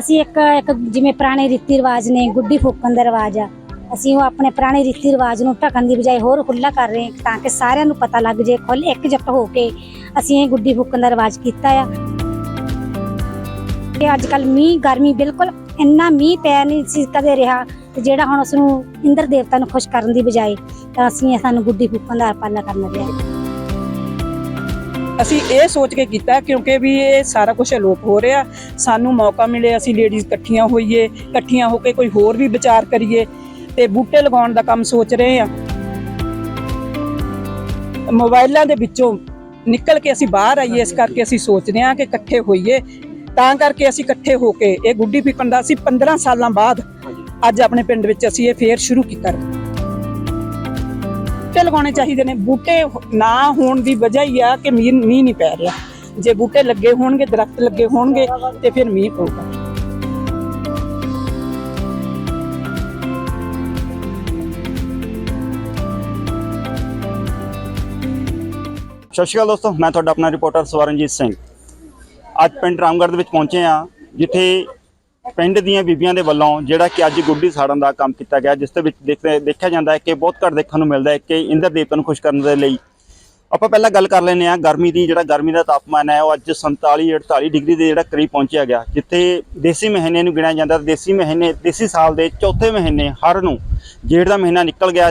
ਅਸੀਂ ਇੱਕ ਇੱਕ ਜਿਵੇਂ ਪੁਰਾਣੇ ਰੀਤੀ ਰਿਵਾਜ ਨੇ, ਗੁੱਡੀ ਫੂਕਣ ਦਾ ਰਿਵਾਜ ਆ, ਅਸੀਂ ਉਹ ਆਪਣੇ ਪੁਰਾਣੇ ਰੀਤੀ ਰਿਵਾਜ ਨੂੰ ਢਕਣ ਦੀ ਬਜਾਏ ਹੋਰ ਖੁੱਲਾ ਕਰ ਰਹੇ ਤਾਂ ਕਿ ਸਾਰਿਆਂ ਨੂੰ ਪਤਾ ਲੱਗ ਜੇ ਖੁੱਲ ਇੱਕਜੁੱਟ ਹੋ ਕੇ ਅਸੀਂ ਇਹ ਗੁੱਡੀ ਫੂਕਣ ਦਾ ਰਿਵਾਜ ਕੀਤਾ ਆ। ਤੇ ਅੱਜ ਕੱਲ ਮੀਂਹ, ਗਰਮੀ ਬਿਲਕੁਲ ਇੰਨਾ ਮੀਂਹ ਪੈ ਨਹੀਂ ਸੀ ਕਦੇ ਰਿਹਾ ਤੇ ਜਿਹੜਾ ਹੁਣ ਉਸ ਨੂੰ ਇੰਦਰ ਦੇਵਤਾ ਨੂੰ ਖੁਸ਼ ਕਰਨ ਦੀ ਬਜਾਏ ਤਾਂ ਅਸੀਂ ਇਹ ਸਾਨੂੰ ਗੁੱਡੀ ਫੂਕਣ ਦਾ ਪਾਲਾ ਕਰਨਾ ਪਿਆ ਅਸੀਂ ਇਹ ਸੋਚ ਕੇ ਕੀਤਾ ਕਿਉਂਕਿ ਵੀ ਇਹ ਸਾਰਾ ਕੁਝ ਅਲੋਪ ਹੋ ਰਿਹਾ। ਸਾਨੂੰ ਮੌਕਾ ਮਿਲੇ ਅਸੀਂ ਲੇਡੀਜ਼ ਇਕੱਠੀਆਂ ਹੋਈਏ ਇਕੱਠੀਆਂ ਹੋ ਕੇ ਕੋਈ ਹੋਰ ਵੀ ਵਿਚਾਰ ਕਰੀਏ ਤੇ ਬੂਟੇ ਲਗਾਉਣ ਦਾ ਕੰਮ ਸੋਚ ਰਹੇ ਆ ਮੋਬਾਈਲਾਂ ਦੇ ਵਿੱਚੋਂ ਨਿਕਲ ਕੇ ਅਸੀਂ ਬਾਹਰ ਆਈਏ ਇਸ ਕਰਕੇ ਅਸੀਂ ਸੋਚਦੇ ਹਾਂ ਕਿ ਇਕੱਠੇ ਹੋਈਏ। ਤਾਂ ਕਰਕੇ ਅਸੀਂ ਇਕੱਠੇ ਹੋ ਕੇ ਇਹ ਗੁੱਡੀ ਫਿਕਣ ਦਾ ਅਸੀਂ 15 ਸਾਲਾਂ ਬਾਅਦ ਅੱਜ ਆਪਣੇ ਪਿੰਡ ਵਿੱਚ ਅਸੀਂ ਇਹ ਫੇਰ ਸ਼ੁਰੂ ਕੀਤਾ। ਬੂਟੇ ਲਗਾਉਣੇ ਚਾਹੀਦੇ ਨੇ। ਬੂਟੇ ਨਾ ਹੋਣ ਦੀ ਵਜ੍ਹਾ ਹੀ ਆ ਕਿ ਮੀਂਹ ਮੀਂਹ ਨਹੀਂ ਪੈ ਰਿਹਾ। ਜੇ ਬੂਟੇ ਲੱਗੇ ਹੋਣਗੇ, ਦਰਖਤ ਲੱਗੇ ਹੋਣਗੇ, ਤੇ ਫਿਰ ਮੀਂਹ ਪਊਗਾ। ਸਤਿ ਸ਼੍ਰੀ ਅਕਾਲ ਦੋਸਤੋ, ਮੈਂ ਤੁਹਾਡਾ ਆਪਣਾ ਰਿਪੋਰਟਰ ਸਵਰਨਜੀਤ ਸਿੰਘ। ਅੱਜ ਪਿੰਡ ਰਾਮਗੜ੍ਹ ਦੇ ਵਿੱਚ ਪਹੁੰਚੇ ਆ ਜਿੱਥੇ ਪਿੰਡ ਦੀਆਂ ਬੀਬੀਆਂ ਦੇ ਵੱਲੋਂ ਜਿਹੜਾ ਕਿ ਅੱਜ ਗੁੱਡੀ ਸਾੜਨ ਦਾ ਕੰਮ ਕੀਤਾ ਗਿਆ, ਜਿਸ ਦੇ ਵਿੱਚ ਦੇਖ- ਦੇਖਿਆ ਜਾਂਦਾ ਹੈ ਕਿ ਬਹੁਤ ਘੱਟ ਦੇਖਣ ਨੂੰ ਮਿਲਦਾ ਹੈ ਕਿ ਇੰਦਰ ਦੇਵਤਾ ਨੂੰ ਖੁਸ਼ ਕਰਨ ਦੇ ਲਈ। ਆਪਾਂ ਪਹਿਲਾਂ ਗੱਲ ਕਰ ਲੈਂਦੇ ਆ ਗਰਮੀ ਦੀ ਜਿਹੜਾ ਗਰਮੀ ਦਾ ਤਾਪਮਾਨ ਹੈ, ਉਹ ਅੱਜ 47 48 ਡਿਗਰੀ ਦੇ ਜਿਹੜਾ ਕਰੀਬ ਪਹੁੰਚਿਆ ਗਿਆ, ਜਿੱਥੇ ਦੇਸੀ ਮਹੀਨੇ ਨੂੰ ਗਿਣਿਆ ਜਾਂਦਾ। ਦੇਸੀ ਮਹੀਨੇ, ਦੇਸੀ ਸਾਲ ਦੇ ਚੌਥੇ ਮਹੀਨੇ ਹਰ ਨੂੰ ਜੇਠ ਦਾ ਮਹੀਨਾ ਨਿਕਲ ਗਿਆ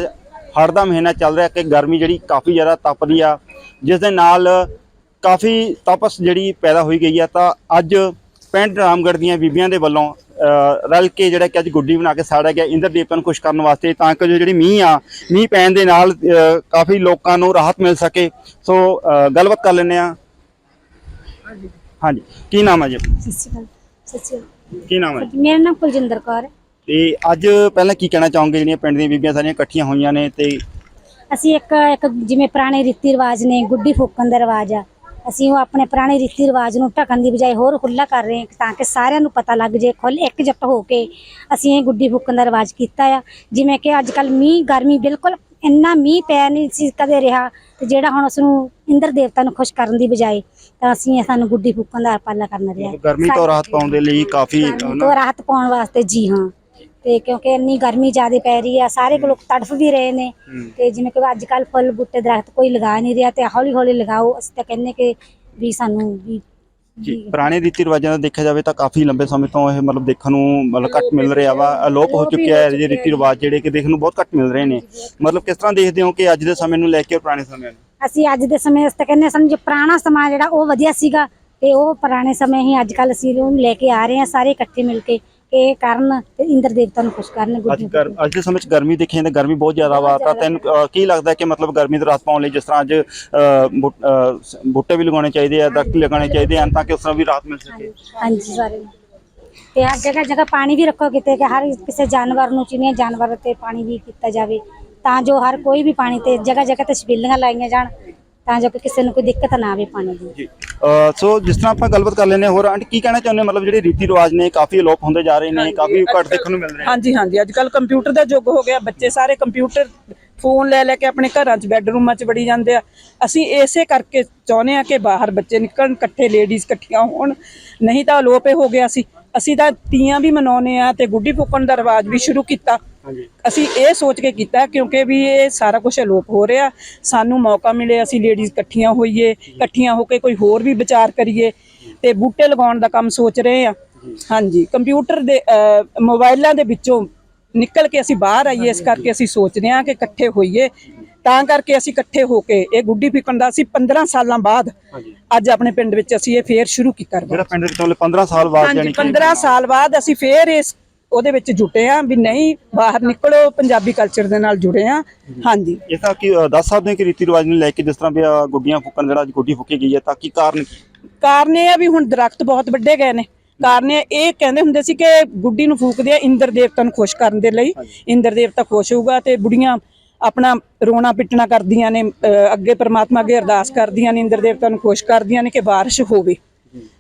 ਹੜ ਦਾ ਮਹੀਨਾ ਚੱਲ ਰਿਹਾ ਕਿ ਗਰਮੀ ਜਿਹੜੀ ਕਾਫੀ ਜ਼ਿਆਦਾ ਤਪਦੀ ਆ। ਜਿਸ ਦੇ ਨਾਲ ਕਾਫੀ ਤਪਸ ਜਿਹੜੀ ਪੈਦਾ ਹੋਈ ਗਈ ਆ, ਤਾਂ ਅੱਜ ਪਿੰਡ ਰਾਮਗੜ੍ਹ ਦੀਆਂ ਬੀਬੀਆਂ ਦੇ ਵੱਲੋਂ ਰਲ ਕੇ ਜਿਹੜਾ ਕਿ ਅੱਜ ਗੁੱਡੀ ਬਣਾ ਕੇ ਸਾੜਿਆ ਗਿਆ ਇੰਦਰ ਦੇਵਤਾ ਨੂੰ ਖੁਸ਼ ਕਰਨ ਵਾਸਤੇ ਤਾਂ ਕਿ ਜੋ ਜਿਹੜੀ ਮੀਂਹ ਆ ਮੀਂਹ ਪੈਣ ਦੇ ਨਾਲ ਕਾਫੀ ਲੋਕਾਂ ਨੂੰ ਰਾਹਤ ਮਿਲ ਸਕੇ। ਸੋ ਗੱਲਬਾਤ ਕਰ ਲੈਂਦੇ ਆ ਹਾਂਜੀ ਕੀ ਨਾਮ ਹੈ ਜੀ? ਕੀ ਨਾਮ ਹੈ? ਮੇਰਾ ਨਾਮ ਕੁਲਜਿੰਦਰ ਕੌਰ ਹੈ। ਤੇ ਅੱਜ ਪਹਿਲਾਂ ਕੀ ਕਹਿਣਾ ਚਾਹੋਗੇ ਜਿਹੜੀਆਂ ਪਿੰਡ ਦੀਆਂ ਬੀਬੀਆਂ ਸਾਰੀਆਂ ਇਕੱਠੀਆਂ ਹੋਈਆਂ ਨੇ ਤੇ ਅਸੀਂ ਇੱਕ ਇੱਕ ਜਿਵੇਂ ਪੁਰਾਣੇ ਰੀਤੀ ਰਿਵਾਜ ਨੇ ਗੁੱਡੀ ਫੂਕਣ ਦਾ ਰਿਵਾਜ ਆ। ਅਸੀਂ ਉਹ ਆਪਣੇ ਪੁਰਾਣੇ ਰੀਤੀ ਰਿਵਾਜ ਨੂੰ ਢਕਣ ਦੀ ਬਜਾਏ ਹੋਰ ਖੁੱਲਾ ਕਰ ਰਹੇ ਹਾਂ ਤਾਂ ਕਿ ਸਾਰਿਆਂ ਨੂੰ ਪਤਾ ਲੱਗ ਜੇ ਖੁੱਲ ਇੱਕਜੁੱਟ ਹੋ ਕੇ ਅਸੀਂ ਇਹ ਗੁੱਡੀ ਫੂਕਣ ਦਾ ਰਿਵਾਜ ਕੀਤਾ ਆ। ਜਿਵੇਂ ਕਿ ਅੱਜ ਕੱਲ ਮੀਂਹ ਗਰਮੀ ਬਿਲਕੁਲ ਇੰਨਾ ਮੀਂਹ ਪੈ ਨਹੀਂ ਸੀ ਕਦੇ ਰਿਹਾ ਤੇ ਜਿਹੜਾ ਹੁਣ ਉਸ ਨੂੰ ਇੰਦਰ ਦੇਵਤਾ ਨੂੰ ਖੁਸ਼ ਕਰਨ ਦੀ ਬਜਾਏ ਤਾਂ ਅਸੀਂ ਇਹ ਸਾਨੂੰ ਗੁੱਡੀ ਫੂਕਣ ਦਾ ਪਾਲਾ ਕਰਨਾ ਰਿਹਾ ਗਰਮੀ ਤੋਂ ਰਾਹਤ ਪਾਉਣ ਦੇ ਲਈ ਕਾਫੀ ਤੋਂ ਰਾਹਤ ਪਾਉਣ ਵਾਸਤੇ ਜੀ ਹਾਂ। ਤੇ ਕਿਉਂਕਿ ਇੰਨੀ ਗਰਮੀ ਜ਼ਿਆਦਾ ਪੈ ਰਹੀ ਆ ਸਾਰੇ ਲੋਕ ਤੜਫ ਵੀ ਰਹੇ ਨੇ ਤੇ ਜਿਵੇਂ ਕਿ ਅੱਜ ਕੱਲ ਫੁੱਲ ਬੂਟੇ ਦਰਖਤ ਕੋਈ ਲਗਾ ਨਹੀਂ ਰਿਹਾ ਤੇ ਹੌਲੀ ਹੌਲੀ ਲਗਾਓ ਅਸੀਂ ਤਾਂ ਕਹਿੰਨੇ ਕਿ ਵੀ ਸਾਨੂੰ ਵੀ ਜੀ ਪੁਰਾਣੇ ਰੀਤੀ ਰਿਵਾਜਾਂ ਦਾ ਦੇਖਿਆ ਜਾਵੇ ਤਾਂ ਕਾਫੀ ਲੰਬੇ ਸਮੇਂ ਤੋਂ ਇਹ ਮਤਲਬ ਦੇਖਣ ਨੂੰ ਮਤਲਬ ਘੱਟ ਮਿਲ ਰਿਹਾ ਵਾ ਅਲੋਪ ਹੋ ਚੁੱਕਿਆ ਹੈ ਇਹ ਰੀਤੀ ਰਿਵਾਜ ਜਿਹੜੇ ਕਿ ਦੇਖਣ ਨੂੰ ਬਹੁਤ ਘੱਟ ਮਿਲ ਰਹੇ ਨੇ। ਮਤਲਬ ਕਿਸ ਤਰ੍ਹਾਂ ਦੇਖਦੇ ਹੋ ਕਿ ਅੱਜ ਦੇ ਸਮੇਂ ਨੂੰ ਲੈ ਕੇ ਪੁਰਾਣੇ ਸਮੇਂ ਨੂੰ? ਅਸੀਂ ਅੱਜ ਦੇ ਸਮੇਂ ਅਸੀਂ ਤਾਂ ਕਹਿੰਨੇ ਜੋ ਪੁਰਾਣਾ ਸਮਾਂ ਜਿਹੜਾ ਉਹ ਵਧੀਆ ਸੀਗਾ ਤੇ ਉਹ ਪੁਰਾਣੇ ਸਮੇਂ ਹੀ ਅੱਜ ਕੱਲ ਅਸੀਂ ਉਹਨੂੰ ਲੈ ਕੇ ਆ ਰਹੇ ਹਾਂ ਸਾਰੇ ਇਕੱਠੇ ਮਿਲ ਕੇ। ਕਿ ਇਹ ਕਰਨ ਤੇ ਇੰਦਰ ਦੇਵਤਾ ਨੂੰ ਖੁਸ਼ ਕਰਨ ਅੱਜ ਗੁੱਡੀ ਗਰ ਅੱਜ ਦੇ ਸਮੇਂ 'ਚ ਗਰਮੀ ਦੇਖੀ ਜਾਂਦੀ ਗਰਮੀ ਬਹੁਤ ਜ਼ਿਆਦਾ ਵਾ। ਤਾਂ ਤੈਨੂੰ ਅਹ, ਕੀ ਲੱਗਦਾ ਕਿ ਮਤਲਬ ਗਰਮੀ ਤੋਂ ਰਾਹਤ ਪਾਉਣ ਲਈ ਜਿਸ ਤਰ੍ਹਾਂ ਅੱਜ ਬੂ- ਸ- ਬੂਟੇ ਵੀ ਲਗਾਉਣੇ ਚਾਹੀਦੇ ਆ ਦਰਖਤ ਲਗਾਉਣੇ ਚਾਹੀਦੇ ਹਨ ਤਾਂ ਕਿ ਉਸ ਤਰ੍ਹਾਂ ਵੀ ਰਾਹਤ ਮਿਲ ਸਕੇ? ਹਾਂਜੀ ਸਾਰੇ। ਤੇ ਹਰ ਜਗ੍ਹਾ ਜਗ੍ਹਾ ਪਾਣੀ ਵੀ ਰੱਖੋ ਕਿਤੇ ਕਿ ਹਰ ਕਿਸੇ ਜਾਨਵਰ ਨੂੰ ਚੀਨੀਆਂ ਜਾਨਵਰ ਤੇ ਪਾਣੀ ਵੀ ਕੀਤਾ ਜਾਵੇ ਤਾਂ ਜੋ ਹਰ ਕੋਈ ਵੀ ਪਾਣੀ ਤੇ ਜਗ੍ਹਾ ਜਗ੍ਹਾ ਤੇ ਛਬੀਲੀਆਂ ਲਾਈਆਂ ਜਾਣ। ਤਾਂ ਜੋ ਕਿ ਕਿਸੇ ਨੂੰ ਕੋਈ ਦਿੱਕਤ ਨਾ ਆਵੇ ਪਾਣੀ ਦੀ। ਜੀ। ਅਹ, ਸੋ ਜਿਸ ਤਰ੍ਹਾਂ ਆਪਾਂ ਗੱਲਬਾਤ ਕਰ ਲੈਂਦੇ ਹਾਂ ਹੋਰ ਆਂਟੀ ਕੀ ਕਹਿਣਾ ਚਾਹੁੰਦੇ ਹੋ? ਮਤਲਬ ਜਿਹੜੇ ਰੀਤੀ ਰਿਵਾਜ ਨੇ ਕਾਫੀ ਅਲੋਪ ਹੁੰਦੇ ਜਾ ਰਹੇ ਨੇ ਕਾਫੀ ਘੱਟ ਦੇਖਣ ਨੂੰ ਮਿਲ ਰਹੇ ਨੇ। ਹਾਂਜੀ ਹਾਂਜੀ ਅੱਜ ਕੱਲ ਕੰਪਿਊਟਰ ਦਾ ਯੁੱਗ ਹੋ ਗਿਆ ਬੱਚੇ ਸਾਰੇ ਕੰਪਿਊਟਰ ਫੋਨ ਲੈ ਲੈ ਕੇ ਆਪਣੇ ਘਰਾਂ 'ਚ ਬੈੱਡਰੂਮਾਂ 'ਚ ਵੜੀ ਜਾਂਦੇ ਆ। ਅਸੀਂ ਇਸੇ ਕਰਕੇ ਚਾਹੁੰਦੇ ਆ ਕਿ ਬਾਹਰ ਬੱਚੇ ਨਿਕਲਣ ਇਕੱਠੇ ਲੇਡੀਜ਼ ਇਕੱਠੀਆਂ ਹੋਣ। ਨਹੀਂ ਤਾਂ ਅਲੋਪੇ ਹੋ ਗਿਆ ਸੀ ਅਸੀਂ। ਤਾਂ ਤੀਆਂ ਵੀ ਮਨਾਉਨੇ ਆ ਤੇ ਗੁੱਡੀ ਫੂਕਣ ਦਾ ਰਿਵਾਜ ਵੀ ਸ਼ੁਰੂ ਕੀਤਾ। ਅਸੀਂ ਇਹ ਸੋਚ ਕੇ ਕੀਤਾ ਕਿਉਂਕਿ ਵੀ ਇਹ ਸਾਰਾ ਕੁਝ ਅਲੋਪ ਹੋ ਰਿਹਾ। ਸਾਨੂੰ ਮੌਕਾ ਮਿਲੇ ਅਸੀਂ ਲੇਡੀਜ਼ ਇਕੱਠੀਆਂ ਹੋਈਏ ਇਕੱਠੀਆਂ ਹੋ ਕੇ ਕੋਈ ਹੋਰ ਵੀ ਵਿਚਾਰ ਕਰੀਏ ਤੇ ਬੂਟੇ ਲਗਾਉਣ ਦਾ ਕੰਮ ਸੋਚ ਰਹੇ ਆ ਹਾਂਜੀ ਕੰਪਿਊਟਰ ਦੇ ਮੋਬਾਈਲਾਂ ਦੇ ਵਿੱਚੋਂ ਨਿਕਲ ਕੇ ਅਸੀਂ ਬਾਹਰ ਆਈਏ ਇਸ ਕਰਕੇ ਅਸੀਂ ਸੋਚਦੇ ਹਾਂ ਕਿ ਇਕੱਠੇ ਹੋਈਏ। ਤਾਂ ਕਰਕੇ ਅਸੀਂ ਇਕੱਠੇ ਹੋ ਕੇ ਇਹ ਗੁੱਡੀ ਫਿਕਣ ਦਾ ਅਸੀਂ 15 ਸਾਲਾਂ ਬਾਅਦ ਅੱਜ ਆਪਣੇ ਪਿੰਡ ਵਿੱਚ ਅਸੀਂ ਇਹ ਫੇਰ ਸ਼ੁਰੂ ਕੀਤਾ ਜਿਹੜਾ ਪਿੰਡ ਦੇ ਵਿੱਚ 15 ਸਾਲ ਬਾਅਦ ਕਿ 15 ਸਾਲ ਬਾਅਦ ਅਸੀਂ ਫੇਰ ਇਸ ਉਹਦੇ ਵਿੱਚ ਜੁਟੇ ਆ ਵੀ ਨਹੀਂ ਬਾਹਰ ਨਿਕਲੋ ਪੰਜਾਬੀ ਕਲਚਰ ਦੇ ਨਾਲ ਜੁੜੇ ਆ। ਹਾਂਜੀ। ਇਹ ਤਾਂ ਕਿ ਦੱਸ ਸਕਦੇ ਕਿ ਰੀਤੀ ਰਿਵਾਜ ਨੂੰ ਲੈ ਕੇ ਜਿਸ ਤਰ੍ਹਾਂ ਵੀ ਗੁੱਡੀਆਂ ਫੂਕਣ ਜਿਹੜਾ ਅੱਜ ਗੁੱਡੀ ਫੂਕੀ ਗਈ ਹੈ ਤਾਂ ਕੀ ਕਾਰਨ ਕੀ? ਕਾਰਨ ਇਹ ਆ ਵੀ ਹੁਣ ਦਰਖਤ ਬਹੁਤ ਵੱਡੇ ਗਏ ਨੇ। ਕਾਰਨ ਇਹ ਇਹ ਕਹਿੰਦੇ ਹੁੰਦੇ ਸੀ ਕਿ ਗੁੱਡੀ ਨੂੰ ਫੂਕਦੇ ਆ ਇੰਦਰ ਦੇਵਤਾ ਨੂੰ ਖੁਸ਼ ਕਰਨ ਦੇ ਲਈ। ਇੰਦਰ ਦੇਵਤਾ ਖੁਸ਼ ਹੋਊਗਾ ਤੇ ਬੁੜੀਆਂ ਆਪਣਾ ਰੋਣਾ ਪਿੱਟਣਾ ਕਰਦੀਆਂ ਨੇ ਅਹ ਅੱਗੇ ਪ੍ਰਮਾਤਮਾ ਅੱਗੇ ਅਰਦਾਸ ਕਰਦੀਆਂ ਨੇ ਇੰਦਰ ਦੇਵਤਾ ਨੂੰ ਖੁਸ਼ ਕਰਦੀਆਂ ਨੇ ਕਿ ਬਾਰਿਸ਼ ਹੋਵੇ।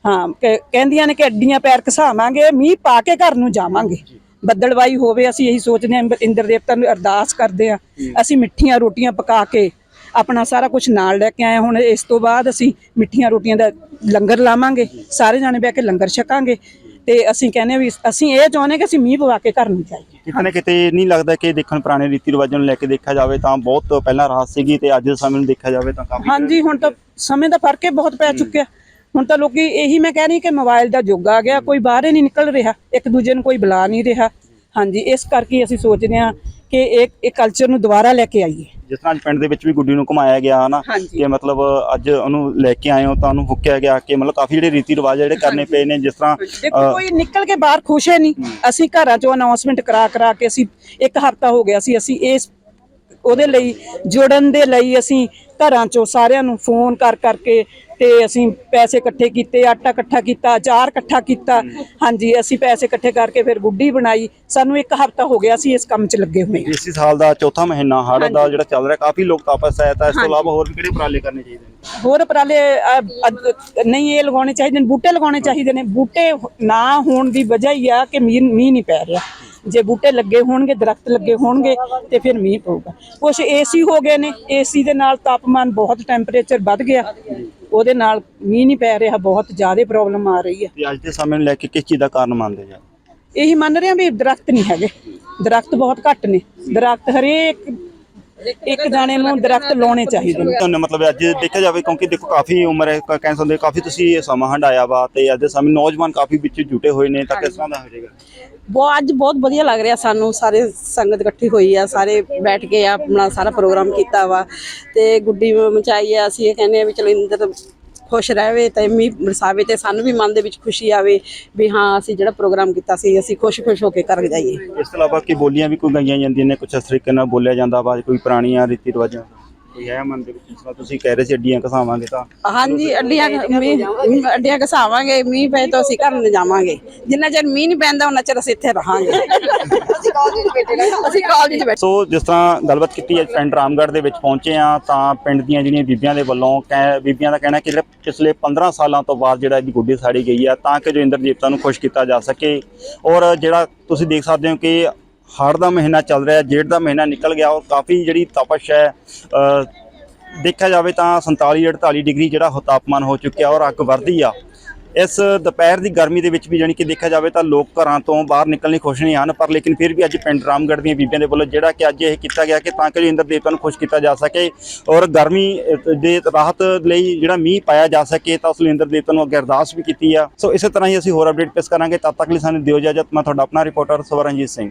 ਹਾਂ ਕਹਿੰਦੀਆਂ ਨੇ ਕਿ ਅੱਡੀਆਂ ਪੈਰ ਘਸਾਵਾਂਗੇ ਮੀਂਹ ਪਾ ਕੇ ਘਰ ਨੂੰ ਜਾਵਾਂਗੇ। ਬੱਦਲਵਾਈ ਹੋਵੇ ਅਸੀਂ ਇਹੀ ਸੋਚਦੇ ਹਾਂ ਇੰਦਰ- ਦੇਵਤਾ ਨੂੰ ਅਰਦਾਸ ਕਰਦੇ ਆ ਅਸੀਂ ਮਿੱਠੀਆਂ ਰੋਟੀਆਂ ਪਕਾ ਕੇ ਆਪਣਾ ਸਾਰਾ ਕੁਝ ਨਾਲ ਲੈ ਕੇ ਆਏ ਹੁਣ ਇਸ ਤੋਂ ਬਾਅਦ ਅਸੀਂ ਮਿੱਠੀਆਂ ਰੋਟੀਆਂ ਦਾ ਲੰਗਰ ਲਾਵਾਂਗੇ। ਸਾਰੇ ਜਾਣੇ ਬਹਿ ਕੇ ਲੰਗਰ ਛਕਾਂਗੇ। ਤੇ ਅਸੀਂ ਕਹਿੰਦੇ ਹਾਂ ਵੀ ਅਸੀਂ ਇਹ ਚਾਹੁੰਦੇ ਕਿ ਅਸੀਂ ਮੀਂਹ ਪਵਾ ਕੇ ਘਰ ਨੂੰ ਜਾਈਏ। ਕਿਤੇ ਨਾ ਕਿਤੇ ਨਹੀਂ ਲੱਗਦਾ ਕਿ ਦੇਖਣ ਪੁਰਾਣੇ ਰੀਤੀ ਰਿਵਾਜਾਂ ਨੂੰ ਲੈ ਕੇ ਦੇਖਿਆ ਜਾਵੇ ਤਾਂ ਬਹੁਤ ਪਹਿਲਾਂ ਰਾਤ ਸੀਗੀ ਤੇ ਅੱਜ ਦੇ ਸਮੇਂ ਨੂੰ ਦੇਖਿਆ ਜਾਵੇ ਤਾਂ ਕਾਫੀ ਹਾਂਜੀ ਹੁਣ ਤਾਂ ਸਮੇਂ ਦਾ ਫ਼ਰਕ ਹੀ ਬਹੁਤ ਪੈ ਚੁੱਕਿਆ। ਹੁਣ ਤਾਂ ਲੋਕੀ ਇਹੀ ਮੈਂ ਕਹਿ ਰਹੀ ਕਿ ਮੋਬਾਈਲ ਦਾ ਯੁੱਗ ਆ ਗਿਆ ਕੋਈ ਬਾਹਰ ਹੀ ਨਹੀਂ ਨਿਕਲ ਰਿਹਾ ਇੱਕ ਦੂਜੇ ਨੂੰ ਕੋਈ ਬੁਲਾ ਨਹੀਂ ਰਿਹਾ। ਹਾਂਜੀ ਇਸ ਕਰਕੇ ਅਸੀਂ ਸੋਚਦੇ ਹਾਂ ਕਿ ਇਹ ਇਹ ਕਲਚਰ ਨੂੰ ਦੁਬਾਰਾ ਲੈ ਕੇ ਆਈਏ। ਜਿਸ ਤਰ੍ਹਾਂ ਅੱਜ ਪਿੰਡ ਦੇ ਵਿੱਚ ਵੀ ਗੁੱਡੀ ਨੂੰ ਘੁਮਾਇਆ ਗਿਆ ਹਨਾ। ਕਿ ਮਤਲਬ ਅੱਜ ਉਹਨੂੰ ਲੈ ਕੇ ਆਏ ਹੋ ਤਾਂ ਉਹਨੂੰ ਹੁੱਕਿਆ ਗਿਆ ਕਿ ਮਤਲਬ ਕਾਫੀ ਜਿਹੜੇ ਰੀਤੀ ਰਿਵਾਜ ਜਿਹੜੇ ਕਰਨੇ ਪਏ ਨੇ ਜਿਸ ਤਰ੍ਹਾਂ ਦੇਖੋ ਕੋਈ ਨਿਕਲ ਕੇ ਬਾਹਰ ਖੁਸ਼ ਹੈ ਨਹੀਂ। ਅਸੀਂ ਘਰਾਂ ਚੋਂ ਅਨਾਉਂਸਮੈਂਟ ਕਰਾ ਕਰਾ ਕੇ ਅਸੀਂ ਇੱਕ ਹਫਤਾ ਹੋ ਗਿਆ ਸੀ ਅਸੀਂ ਇਸ ਉਹਦੇ ਲਈ ਜੁੜਨ ਦੇ ਲਈ ਅਸੀਂ ਘਰਾਂ ਚੋਂ ਸਾਰਿਆਂ ਨੂੰ ਫੋਨ ਕਰ ਕਰਕੇ ਤੇ ਅਸੀਂ ਪੈਸੇ ਇਕੱਠੇ ਕੀਤੇ ਆਟਾ ਇਕੱਠਾ ਕੀਤਾ ਅਚਾਰ ਇਕੱਠਾ ਕੀਤਾ। ਹਾਂਜੀ ਅਸੀਂ ਪੈਸੇ ਇਕੱਠੇ ਕਰਕੇ ਫਿਰ ਗੁੱਡੀ ਬਣਾਈ। ਸਾਨੂੰ ਇੱਕ ਹਫਤਾ ਹੋ ਗਿਆ ਸੀ ਇਸ ਕੰਮ 'ਚ ਲੱਗੇ ਹੋਏ ਇਸੇ ਸਾਲ ਦਾ ਚੌਥਾ ਮਹੀਨਾ ਹੜ੍ਹ ਦਾ ਜਿਹੜਾ ਚੱਲ ਰਿਹਾ ਕਾਫੀ ਲੋਕ ਤਾਪਸ ਆਇਆ ਤਾਂ ਇਸ ਤੋਂ ਇਲਾਵਾ ਹੋਰ ਵੀ ਕਿਹੜੇ ਉਪਰਾਲੇ ਕਰਨੇ ਚਾਹੀਦੇ ਨੇ? ਹੋਰ ਉਪਰਾਲੇ ਅ, ਅ, ਨਹੀਂ ਇਹ ਲਗਾਉਣੇ ਚਾਹੀਦੇ ਨੇ ਬੂਟੇ ਲਗਾਉਣੇ ਚਾਹੀਦੇ ਨੇ। ਬੂਟੇ ਨਾ ਹੋਣ ਦੀ ਵਜ੍ਹਾ ਹੀ ਆ ਕਿ ਮੀਂਹ ਮੀਂਹ ਨਹੀਂ ਪੈ ਰਿਹਾ। ਜੇ ਬੂਟੇ ਲੱਗੇ ਹੋਣਗੇ ਦਰਖਤ ਲੱਗੇ ਹੋਣਗੇ ਤੇ ਫਿਰ ਮੀਂਹ ਪਊਗਾ। ਕੁਛ ਏਸੀ ਹੋ ਗਏ ਨੇ ਏਸੀ ਦੇ ਨਾਲ ਤਾਪਮਾਨ ਬਹੁਤ ਟੈਂਪਰੇਚਰ ਵੱਧ ਗਿਆ। ਉਹਦੇ ਨਾਲ ਮੀਂਹ ਨਹੀਂ ਪੈ ਰਿਹਾ ਬਹੁਤ ਜ਼ਿਆਦਾ ਪ੍ਰੋਬਲਮ ਆ ਰਹੀ ਹੈ। ਤੇ ਅੱਜ ਦੇ ਸਮੇਂ ਨੂੰ ਲੈ ਕੇ ਕਿਸ ਚੀਜ਼ ਦਾ ਕਾਰਨ ਮੰਨਦੇ ਜਾ ਇਹੀ ਮੰਨ ਰਹੇ ਆ ਵੀ ਦਰਖਤ ਨਹੀਂ ਹੈਗੇ। ਦਰਖਤ ਬਹੁਤ ਘੱਟ ਨੇ। ਦਰਖਤ ਹਰੇਕ ਇੱਕ ਜਾਣੇ ਨੂੰ ਦਰਖਤ ਲਾਉਣੇ ਚਾਹੀਦੇ ਨੇ। ਤੁਹਾਨੂੰ ਮਤਲਬ ਅੱਜ ਦੇਖਿਆ ਜਾਵੇ ਕਿਉਂਕਿ ਦੇਖੋ ਕਾਫੀ ਉਮਰ ਹੈ ਕੈਂਸਰ ਦੇ ਕਾਫੀ ਤੁਸੀਂ ਇਹ ਸਮਾਂ ਹੰਡਾਇਆ ਵਾ ਤੇ ਅੱਜ ਦੇ ਸਮੇਂ ਨੌਜਵਾਨ ਕਾਫੀ ਵਿੱਚ ਜੁਟੇ ਹੋਏ ਨੇ ਤਾਂ ਕਿਸ ਤਰ੍ਹਾਂ ਦਾ ਹੋ ਜਾਏਗਾ ਬਹੁਤ, ਅੱਜ ਬਹੁਤ ਵਧੀਆ ਲੱਗ ਰਿਹਾ ਸਾਨੂੰ, ਸਾਰੇ ਸੰਗਤ ਇਕੱਠੀ ਹੋਈ ਆ, ਸਾਰੇ ਬੈਠ ਕੇ ਆਪਣਾ ਸਾਰਾ ਪ੍ਰੋਗਰਾਮ ਕੀਤਾ ਵਾ। ਤੇ ਗੁੱਡੀ ਮਚਾਈ ਆ, ਅਸੀਂ ਇਹ ਕਹਿੰਦੇ ਆ ਵੀ ਚਲੋ ਇੰਦਰ ਖੁਸ਼ ਰਹੇ ਤੇ ਮੀਂਹ ਬਰਸਾਵੇ ਤੇ ਸਾਨੂੰ ਵੀ ਮਨ ਦੇ ਵਿੱਚ ਖੁਸ਼ੀ ਆਵੇ ਵੀ ਹਾਂ, ਅਸੀਂ ਜਿਹੜਾ ਪ੍ਰੋਗਰਾਮ ਕੀਤਾ ਸੀ, ਅਸੀਂ ਖੁਸ਼-ਖੁਸ਼ ਹੋ ਕੇ ਘਰ ਜਾਈਏ। ਇਸ ਤੋਂ ਇਲਾਵਾ ਕੀ ਬੋਲੀਆਂ ਵੀ ਕੋਈ ਗਾਈਆਂ ਜਾਂਦੀਆਂ ਨੇ? ਕੁਝ ਇਸ ਤਰੀਕੇ ਨਾਲ ਬੋਲਿਆ ਜਾਂਦਾ ਵਾ, ਕੋਈ ਪੁਰਾਣੀਆਂ ਰੀਤੀ ਰਿਵਾਜਾਂ ਕੋਈ ਹੈ ਵਿੱਚ ਜਿਸ ਤਰ੍ਹਾਂ ਤੁਸੀਂ ਕਹਿ ਰਹੇ ਸੀ ਅੱਡੀਆਂ ਘਸਾਵਾਂਗੇ ਤਾਂ? ਹਾਂਜੀ ਅੱਡੀਆਂ ਮੀਂਹ ਅੱਡੀਆਂ ਘਸਾਵਾਂਗੇ ਮੀਂਹ ਪਏ ਤਾਂ ਅਸੀਂ ਘਰ ਨੂੰ ਜਾਵਾਂਗੇ। ਜਿੰਨਾ ਚਿਰ ਮੀਂਹ ਨਹੀਂ ਪੈਂਦਾ ਉਹਨਾਂ ਚਿਰ ਅਸੀਂ ਇੱਥੇ ਰਹਾਂਗੇ। ਅਸੀਂ ਕਾਲਜ 'ਚ ਬੈਠੇ ਅਸੀਂ ਕਾਲਜ 'ਚ ਬੈਠੇ ਸੋ ਜਿਸ ਤਰ੍ਹਾਂ ਗੱਲਬਾਤ ਕੀਤੀ ਹੈ ਪਿੰਡ ਰਾਮਗੜ੍ਹ ਦੇ ਵਿੱਚ ਪਹੁੰਚੇ ਆ ਤਾਂ ਪਿੰਡ ਦੀਆਂ ਜਿਹੜੀਆਂ ਬੀਬੀਆਂ ਦੇ ਵੱਲੋਂ ਕਹਿ ਬੀਬੀਆਂ ਦਾ ਕਹਿਣਾ ਕਿ ਜਿਹੜੇ ਪਿਛਲੇ 15 ਸਾਲਾਂ ਤੋਂ ਬਾਅਦ ਜਿਹੜਾ ਇਹਦੀ ਗੁੱਡੀ ਸਾੜੀ ਗਈ ਆ ਤਾਂ ਕਿ ਜੋ ਇੰਦਰ ਦੇਵਤਾ ਨੂੰ ਖੁਸ਼ ਕੀਤਾ ਜਾ ਸਕੇ। ਔਰ ਜਿਹੜਾ ਤੁਸੀਂ ਦੇਖ ਸਕਦੇ ਹੋ ਕਿ ਹੜ੍ਹ ਦਾ ਮਹੀਨਾ ਚੱਲ ਰਿਹਾ, ਜੇਠ ਦਾ ਮਹੀਨਾ ਨਿਕਲ ਗਿਆ ਔਰ ਕਾਫੀ ਜਿਹੜੀ ਤਪਸ਼ ਹੈ ਦੇਖਿਆ ਜਾਵੇ ਤਾਂ 47 48 ਡਿਗਰੀ ਜਿਹੜਾ ਉਹ ਤਾਪਮਾਨ ਹੋ ਚੁੱਕਿਆ ਔਰ ਅੱਗ ਵਰਦੀ ਆ। ਇਸ ਦੁਪਹਿਰ ਦੀ ਗਰਮੀ ਦੇ ਵਿੱਚ ਵੀ ਜਾਣੀ ਕਿ ਦੇਖਿਆ ਜਾਵੇ ਤਾਂ ਲੋਕ ਘਰਾਂ ਤੋਂ ਬਾਹਰ ਨਿਕਲਣ ਲਈ ਖੁਸ਼ ਨਹੀਂ ਹਨ, ਪਰ ਲੇਕਿਨ ਫਿਰ ਵੀ ਅੱਜ ਪਿੰਡ ਰਾਮਗੜ੍ਹ ਦੀਆਂ ਬੀਬੀਆਂ ਦੇ ਵੱਲੋਂ ਜਿਹੜਾ ਕਿ ਅੱਜ ਇਹ ਕੀਤਾ ਗਿਆ ਕਿ ਤਾਂ ਕਿ ਇੰਦਰ ਦੇਵਤਾ ਨੂੰ ਖੁਸ਼ ਕੀਤਾ ਜਾ ਸਕੇ ਔਰ ਗਰਮੀ ਦੇ ਰਾਹਤ ਲਈ ਜਿਹੜਾ ਮੀਂਹ ਪਾਇਆ ਜਾ ਸਕੇ ਤਾਂ ਉਸ ਲਈ ਇੰਦਰ ਦੇਵਤਾ ਨੂੰ ਅੱਗੇ ਅਰਦਾਸ ਵੀ ਕੀਤੀ ਆ। ਸੋ ਇਸੇ ਤਰ੍ਹਾਂ ਹੀ ਅਸੀਂ ਹੋਰ ਅਪਡੇਟ ਪੇਸ਼ ਕਰਾਂਗੇ। ਤਦ ਤੱਕ ਲਈ ਸਾਨੂੰ ਦਿਓ ਇਜਾਜ਼ਤ। ਮੈਂ ਤੁਹਾਡਾ ਆਪਣਾ ਰਿਪੋਰਟਰ ਸਵਰਨਜੀਤ ਸਿੰਘ।